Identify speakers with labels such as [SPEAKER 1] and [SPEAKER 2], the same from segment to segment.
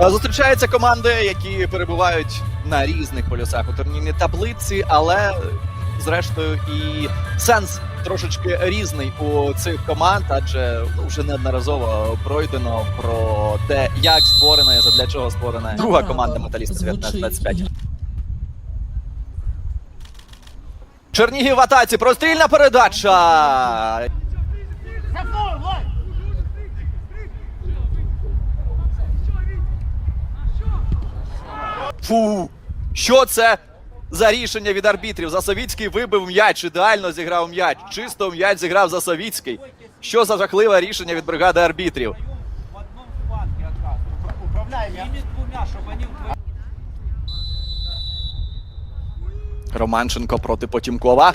[SPEAKER 1] Е, Зустрічаються команди, які перебувають на різних полюсах у турнірній таблиці, але зрештою і сенс трошечки різний у цих команд, адже вже неодноразово пройдено про те, як створена і задля чого створена друга команда металіста 1925. Чернігів в атаці, прострільна передача. Фу, що це за рішення від арбітрів? Засовіцький вибив м'яч, ідеально зіграв м'яч. Чисто м'яч зіграв Засовіцький. Що за жахливе рішення від бригади арбітрів? Романченко проти Потімкова.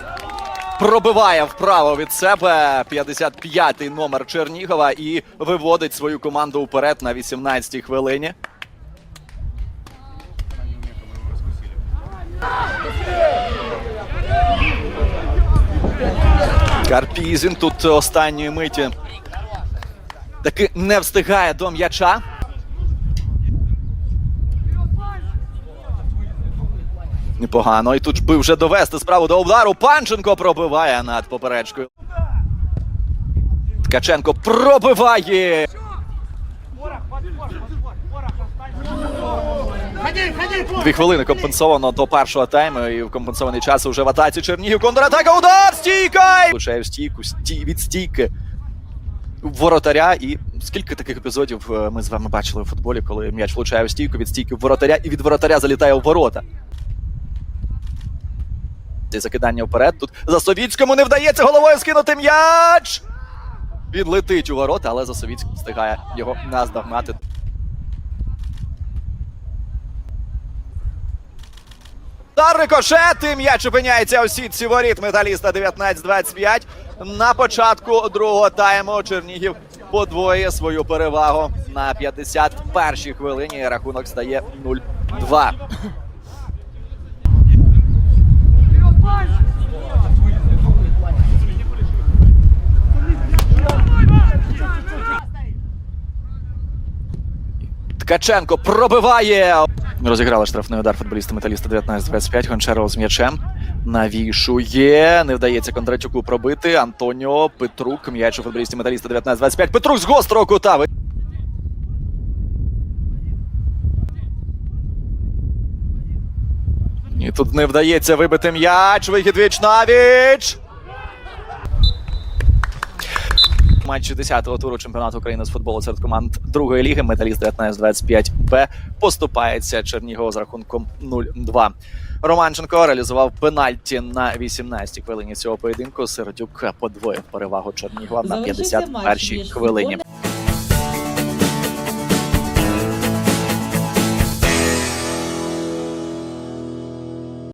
[SPEAKER 1] Пробиває вправо від себе 55-й номер Чернігова і виводить свою команду вперед на 18-й хвилині. Карпізін тут останньої миті таки не встигає до м'яча. Непогано. І тут би вже довести справу до удару. Панченко пробиває над поперечкою. Ткаченко пробиває. Дві хвилини компенсовано до першого тайму. І в компенсований час уже в атаці Чернігів. Контратака, удар! Стійка! Влучає в стійку, стій, від стійки воротаря. І скільки таких епізодів е, ми з вами бачили у футболі, коли м'яч влучає в стійку від стійки в воротаря і від воротаря залітає у ворота. Це закидання вперед. Тут Засовіцькому не вдається головою скинути м'яч. Він летить у ворота, але Засовіцький встигає його наздогнати. Та рикошет, м'яч опиняється у сітці воріт металіста 19-25. На початку другого тайму Чернігів подвоює свою перевагу на 51-й хвилині. Рахунок стає 0-2. Ткаченко пробиває. Розіграли штрафний удар футболіста металіста 19-25. Гончаров з м'ячем. Навішує. Не вдається Кондратюку пробити. Антоніо Петрук. М'яч у футболісті металіста 19-25. Петрук з гострого кута. І тут не вдається вибити м'яч. Вихід віч навіч. Матчі 10-го туру чемпіонату України з футболу серед команд другої ліги Металіст 19-25 Б поступається Чернігова з рахунком 0-2. Романченко реалізував пенальті на 18-й хвилині цього поєдинку. Сердюк подвоїв перевагу Чернігова на
[SPEAKER 2] Завершився матч
[SPEAKER 1] 51-й хвилині.